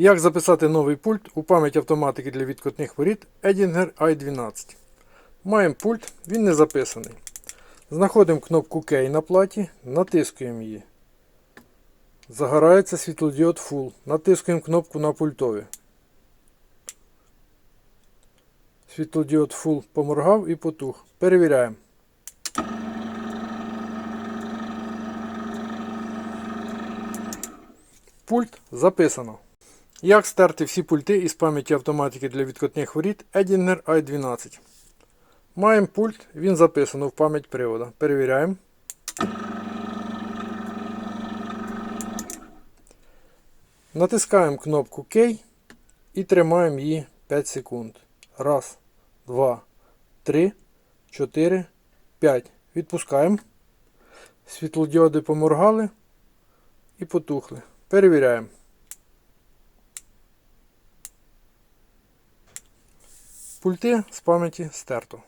Як записати новий пульт у пам'ять автоматики для відкотних воріт Edinger i12. Маємо пульт, він не записаний. Знаходимо кнопку Key на платі, натискуємо її. Загорається світлодіод Full. Натискуємо кнопку на пультові. Світлодіод Full поморгав і потух. Перевіряємо. Пульт записано. Як стерти всі пульти із пам'яті автоматики для відкотних воріт Edinger i12. Маємо пульт, він записано в пам'ять привода. Перевіряємо. Натискаємо кнопку Key і тримаємо її 5 секунд. Раз, два, три, чотири, п'ять. Відпускаємо. Світлодіоди поморгали і потухли. Перевіряємо. Пульти з пам'яті стерто.